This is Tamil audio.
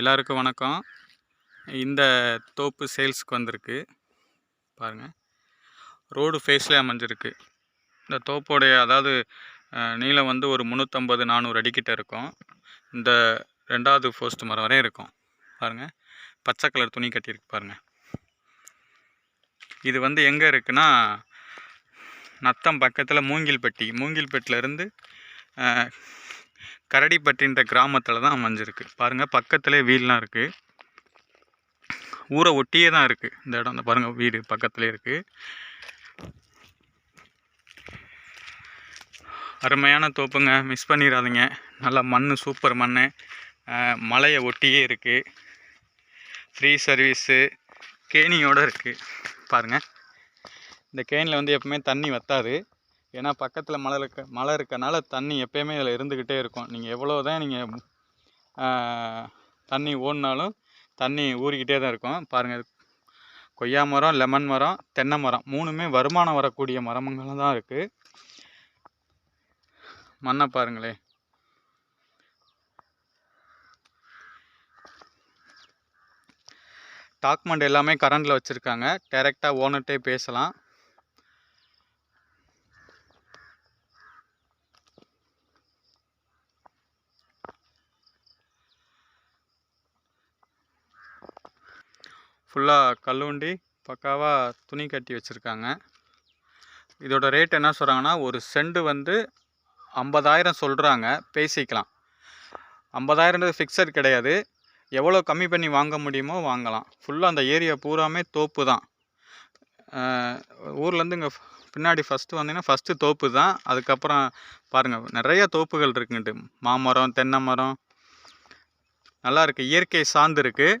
எல்லாருக்கும் வணக்கம். இந்த தோப்பு சேல்ஸுக்கு வந்திருக்கு. பாருங்கள் ரோடு ஃபேஸ்லேயே அமைஞ்சிருக்கு. இந்த தோப்போடைய அதாவது நீளம் வந்து ஒரு முந்நூற்றம்பது நானூறு அடிக்கிட்ட இருக்கும். இந்த ரெண்டாவது போஸ்ட் மரம் வரையும் இருக்கும். பாருங்கள் பச்சை கலர் துணி கட்டியிருக்கு பாருங்கள் இது வந்து எங்கே இருக்குன்னா நத்தம் பக்கத்தில் மூங்கில்பட்டி. மூங்கில்பட்டிலேருந்து கரடிப்பட்டின்ற கிராமத்தில் தான் அமைஞ்சிருக்கு. பாருங்கள் பக்கத்துலேயே வீடெலாம் இருக்குது ஊரை ஒட்டியே தான் இருக்குது இந்த இடம் இந்த பாருங்கள் வீடு பக்கத்துலேயே இருக்குது அருமையான தோப்புங்க. மிஸ் பண்ணிடாதீங்க. நல்லா மண் சூப்பர் மண் மலையை ஒட்டியே இருக்குது ஃப்ரீ சர்வீஸு கேணியோடு இருக்குது பாருங்கள் இந்த கேனில் வந்து எப்பவுமே தண்ணி வற்றாது ஏன்னா பக்கத்தில் மலை இருக்க மலை இருக்கனால தண்ணி எப்பயுமே இதில் இருந்துக்கிட்டே இருக்கும். நீங்கள் எவ்வளோ தான் நீங்கள் தண்ணி ஓடினாலும் தண்ணி ஊறிக்கிட்டே தான் இருக்கும். பாருங்கள் கொய்யா மரம் லெமன் மரம் தென்னை மரம் மூணுமே வருமானம் வரக்கூடிய மரமங்களும் தான் இருக்குது மண்ணை பாருங்களே. டாக்குமெண்ட் எல்லாமே கரண்டில் வச்சுருக்காங்க. டைரெக்டாக ஓனர்கிட்டே பேசலாம். ஃபுல்லாக கல்லுண்டி பக்காவாக துணி கட்டி வச்சுருக்காங்க. இதோட ரேட் என்ன சொல்கிறாங்கன்னா ஒரு செண்டு வந்து ஐம்பதாயிரம் சொல்கிறாங்க பேசிக்கலாம். ஐம்பதாயிரன்றது ஃபிக்ஸட் கிடையாது. எவ்வளோ கம்மி பண்ணி வாங்க முடியுமோ வாங்கலாம். ஃபுல்லாக அந்த ஏரியா பூராமே தோப்பு தான். ஊர்லேருந்து இங்கே பின்னாடி ஃபஸ்ட்டு வந்தீங்கன்னா ஃபஸ்ட்டு தோப்பு தான். அதுக்கப்புறம் பாருங்கள் நிறைய தோப்புகள் இருக்குங்கிட்டு மாமரம் தென்னை மரம் நல்லா இருக்குது இயற்கை சார்ந்து இருக்குது